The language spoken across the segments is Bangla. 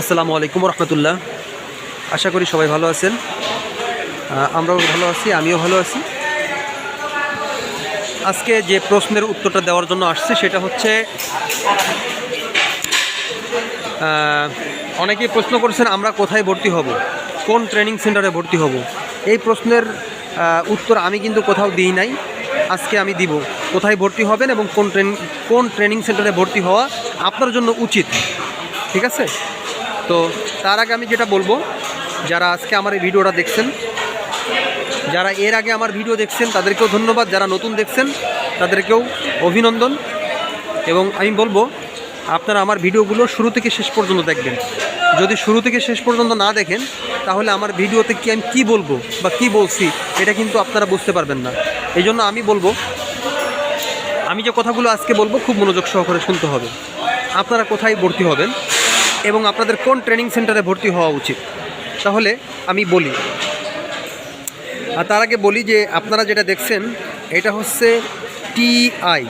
আসসালামু আলাইকুম রহমতুল্লাহ। আশা করি সবাই ভালো আছেন। আমরাও ভালো আছি, আমিও ভালো আছি। আজকে যে প্রশ্নের উত্তরটা দেওয়ার জন্য আসছে সেটা হচ্ছে অনেকেই প্রশ্ন করছেন, আমরা কোথায় ভর্তি হব? কোন ট্রেনিং সেন্টারে ভর্তি হব? এই প্রশ্নের উত্তর আমি কিন্তু কোথাও দিই নাই। আজকে আমি দিব, কোথায় ভর্তি হবেন এবং কোন ট্রেনিং কোন ট্রেনিং সেন্টারে ভর্তি হওয়া আপনার জন্য উচিত। ঠিক আছে? তো তার আগে আমি যেটা বলব, যারা আজকে আমার এই ভিডিওটা দেখছেন, যারা এর আগে আমার ভিডিও দেখছেন, তাদেরকেও ধন্যবাদ। যারা নতুন দেখছেন, তাদেরকেও অভিনন্দন। এবং আমি বলব, আপনারা আমার ভিডিওগুলো শুরু থেকে শেষ পর্যন্ত দেখবেন। যদি শুরু থেকে শেষ পর্যন্ত না দেখেন, তাহলে আমার ভিডিওতে কি আমি কী বলব বা কি বলছি, এটা কিন্তু আপনারা বুঝতে পারবেন না। এই জন্য আমি বলব, আমি যে কথাগুলো আজকে বলব, খুব মনোযোগ সহকারে শুনতে হবে। আপনারা কোথায় ভর্তি হবেন? এবং আপনাদের কোন ট্রেনিং সেন্টারে ভর্তি হওয়া উচিত? তাহলে আমি বলি। আর তার আগে বলি যে, আপনারা যেটা দেখছেন, এটা হচ্ছে টিআই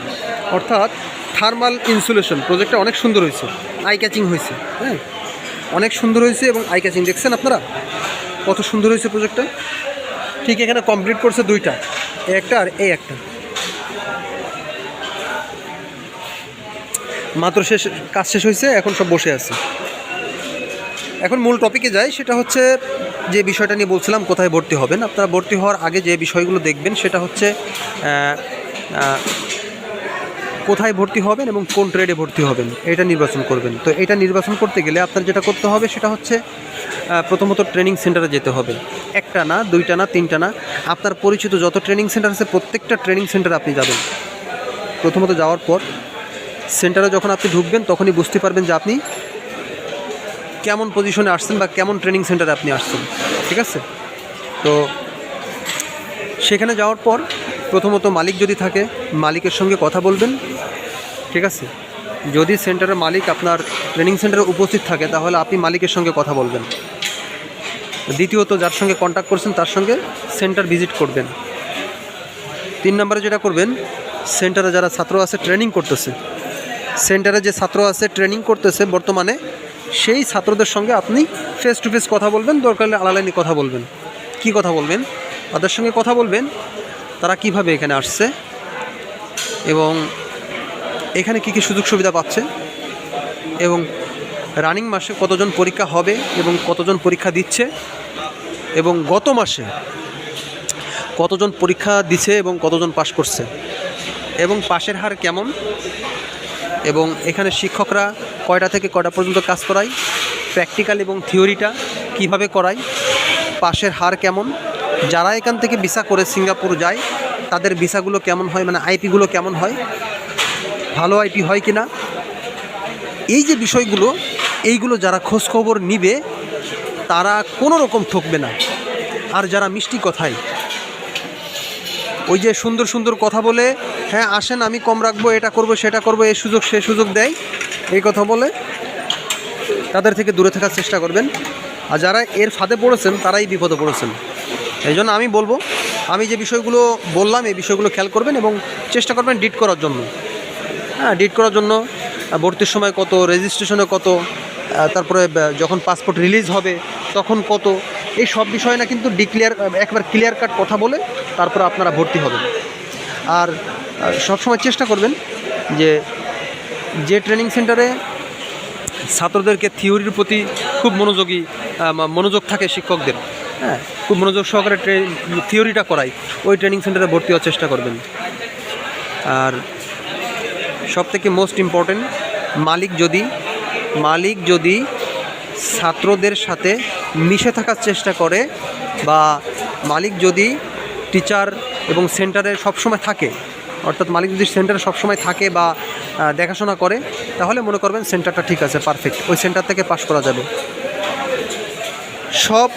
অর্থাৎ থার্মাল ইনসুলেশন প্রজেক্টটা অনেক সুন্দর হয়েছে। আই ক্যাচিং হয়েছে হ্যাঁ? অনেক সুন্দর হয়েছে এবং আই ক্যাচিং দেখছেন আপনারা? কত সুন্দর হয়েছে প্রজেক্টটা ঠিক এখানে কমপ্লিট করছে দুইটা একটা আর এই একটা। মাত্র শেষ, কাজ শেষ হয়েছে, এখন সব বসে আছে। এখন মূল টপিকে যাই, সেটা হচ্ছে যে বিষয়টা নিয়ে বলছিলাম, কোথায় ভর্তি হবেন। আপনারা ভর্তি হওয়ার আগে যে বিষয়গুলো দেখবেন, সেটা হচ্ছে কোথায় ভর্তি হবেন এবং কোন ট্রেডে ভর্তি হবেন, এটা নির্বাচন করবেন। তো এটা নির্বাচন করতে গেলে আপনার যেটা করতে হবে, সেটা হচ্ছে প্রথমত ট্রেনিং সেন্টারে যেতে হবে। একটা না, দুইটা না, তিনটা না, আপনার পরিচিত যত ট্রেনিং সেন্টার আছে, প্রত্যেকটা ট্রেনিং সেন্টারে আপনি যাবেন। প্রথমত যাওয়ার পর সেন্টারে যখন আপনি ঢুকবেন, তখনই বুঝতে পারবেন যে আপনি কেমন পজিশনে আসছেন বা কেমন ট্রেনিং সেন্টারে আপনি আসছেন। ঠিক আছে? তো সেখানে যাওয়ার পর প্রথমত মালিক যদি থাকে, মালিকের সঙ্গে কথা বলবেন। ঠিক আছে? যদি সেন্টারের মালিক আপনার ট্রেনিং সেন্টারে উপস্থিত থাকে, তাহলে আপনি মালিকের সঙ্গে কথা বলবেন। দ্বিতীয়ত, যার সঙ্গে কন্ট্যাক্ট করছেন, তার সঙ্গে সেন্টার ভিজিট করবেন। তিন নম্বরে যেটা করবেন, সেন্টারে যারা ছাত্র আছে ট্রেনিং করতেছে সেন্টারে যে ছাত্র আছে ট্রেনিং করতেছে বর্তমানে, সেই ছাত্রদের সঙ্গে আপনি ফেস টু ফেস কথা বলবেন, দরকার হলে আলালাইনি কথা বলবেন। কি কথা বলবেন? তাদের সঙ্গে কথা বলবেন, তারা কীভাবে এখানে আসছে, এবং এখানে কি কি সুযোগ সুবিধা পাচ্ছে, এবং রানিং মাসে কতজন পরীক্ষা হবে, এবং কতজন পরীক্ষা দিচ্ছে, এবং গত মাসে কতজন পরীক্ষা দিছে, এবং কতজন পাশ করছে, এবং পাশের হার কেমন এবং এখানে শিক্ষকরা কয়টা থেকে কয়টা পর্যন্ত কাজ করায়? প্র্যাকটিক্যাল এবং থিওরিটা কীভাবে করায়? পাশের হার কেমন? যারা এখান থেকে ভিসা করে সিঙ্গাপুর যায়, তাদের ভিসাগুলো কেমন হয়? মানে আইপিগুলো কেমন হয়? ভালো আইপি হয় কি না এই যে বিষয়গুলো, এইগুলো যারা খোঁজখবর নিবে, তারা কোনো রকম ঠকবে না। আর যারা মিষ্টি কথায়, ওই যে সুন্দর সুন্দর কথা বলে হ্যাঁ আসেন, আমি কম রাখব, এটা করব, সেটা করব, এই সুযোগ, সে সুযোগ দেয়। এই কথা বলে তাদের থেকে দূরে থাকার চেষ্টা করবেন। আর যারা এর ফাঁদে পড়েছেন, তারাই বিপদে পড়েছেন। এই জন্য আমি বলব, আমি যে বিষয়গুলো বললাম, এই বিষয়গুলো খেয়াল করবেন এবং চেষ্টা করবেন ডিট করার জন্য। হ্যাঁ ডিট করার জন্য ভর্তির সময় কত রেজিস্ট্রেশনে কত তারপরে যখন পাসপোর্ট রিলিজ হবে, তখন কত, এই সব বিষয় না কিন্তু ডিক্লিয়ার একবার ক্লিয়ার কাট কথা বলে, তারপরে আপনারা ভর্তি হবেন। আর সবসময় চেষ্টা করবেন যে যে ট্রেনিং সেন্টারে ছাত্রদেরকে থিওরির প্রতি খুব মনোযোগী মনোযোগ থাকে শিক্ষকদের। হ্যাঁ খুব মনোযোগ সহকারে থিওরিটা করায় ওই ট্রেনিং সেন্টারে ভর্তি হওয়ার চেষ্টা করবেন। আর সব থেকে মোস্ট ইম্পর্টেন্ট মালিক যদি মালিক যদি ছাত্রদের সাথে মিশে থাকার চেষ্টা করে বা মালিক যদি টিচার এবং সেন্টারে সবসময় থাকে অর্থাৎ মালিক যদি সেন্টারে সবসময় থাকে বা দেখাশোনা করে, তাহলে মনে করবেন সেন্টারটা ঠিক আছে পারফেক্ট ওই সেন্টার থেকে পাস করা যাবে। সব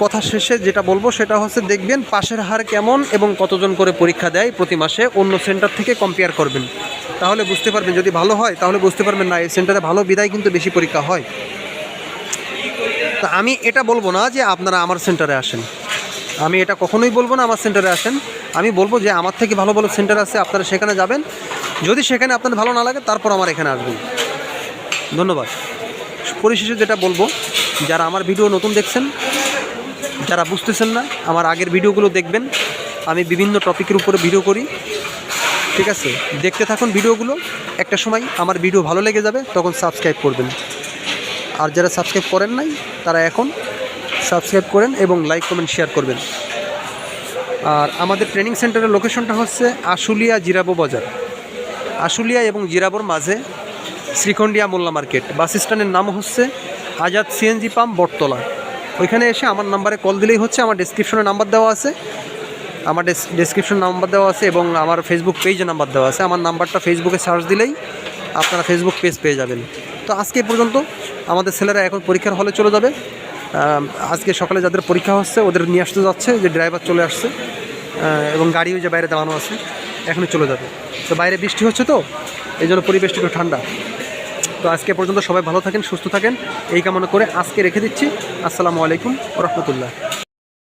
কথা শেষে যেটা বলব সেটা হচ্ছে দেখবেন পাশের হার কেমন এবং কতজন করে পরীক্ষা দেয় প্রতি মাসে, অন্য সেন্টার থেকে কম্পেয়ার করবেন। তাহলে বুঝতে পারবেন, যদি ভালো হয়, তাহলে বুঝতে পারবেন না, এই সেন্টারে ভালো বিদায় কিন্তু বেশি পরীক্ষা হয়। তা আমি এটা বলব না যে আপনারা আমার সেন্টারে আসেন। আমি এটা কখনোই বলব না আমার সেন্টারে আসেন। আমি বলব যে আমার থেকে ভালো ভালো সেন্টার আছে, আপনারা সেখানে যাবেন। যদি সেখানে আপনার ভালো না লাগে, তারপর আমার এখানে আসবেন। ধন্যবাদ। পরিশেষে যেটা বলব, যারা আমার ভিডিও নতুন দেখছেন, যারা বুঝতেছেন না, আমার আগের ভিডিওগুলো দেখবেন। আমি বিভিন্ন টপিকের উপরে ভিডিও করি। ঠিক আছে? দেখতে থাকুন ভিডিওগুলো। একটা সময় আমার ভিডিও ভালো লেগে যাবে, তখন সাবস্ক্রাইব করবেন। আর যারা সাবস্ক্রাইব করেন নাই, তারা এখন সাবস্ক্রাইব করেন এবং লাইক কমেন্ট শেয়ার করবেন। আর আমাদের ট্রেনিং সেন্টারের লোকেশনটা হচ্ছে আশুলিয়া জিরাবো বাজার। আশুলিয়া এবং জিরাবোর মাঝে শ্রীখণ্ডিয়া মোল্লা মার্কেট। বাস স্ট্যান্ডের নাম হচ্ছে আজাদ সিএনজি পাম্প বটতলা। ওইখানে এসে আমার নাম্বারে কল দিলেই হচ্ছে, আমার ডেসক্রিপশনে নাম্বার দেওয়া আছে। আমার ডেসক্রিপশন নাম্বার দেওয়া আছে এবং আমার ফেসবুক পেজে নাম্বার দেওয়া আছে। আমার নাম্বারটা ফেসবুকে সার্চ দিলেই আপনারা ফেসবুক পেজ পেয়ে যাবেন। তো আজকে পর্যন্ত আমাদের ছেলেরা এখন পরীক্ষার হলে চলে যাবে। আজকে সকালে যাদের পরীক্ষা হচ্ছে, ওদের নিয়ে আসতে যাচ্ছে, যে ড্রাইভার চলে আসছে এবং গাড়িও যে বাইরে দাঁড়ানো আছে, এখনই চলে যাবে। তো বাইরে বৃষ্টি হচ্ছে তো, এই জন্য পরিবেশটি একটু ঠান্ডা। তো আজকে পর্যন্ত সবাই ভালো থাকেন, সুস্থ থাকেন, এই কামনা করে আজকে রেখে দিচ্ছি। আসসালামু আলাইকুম রহমতুল্লাহ।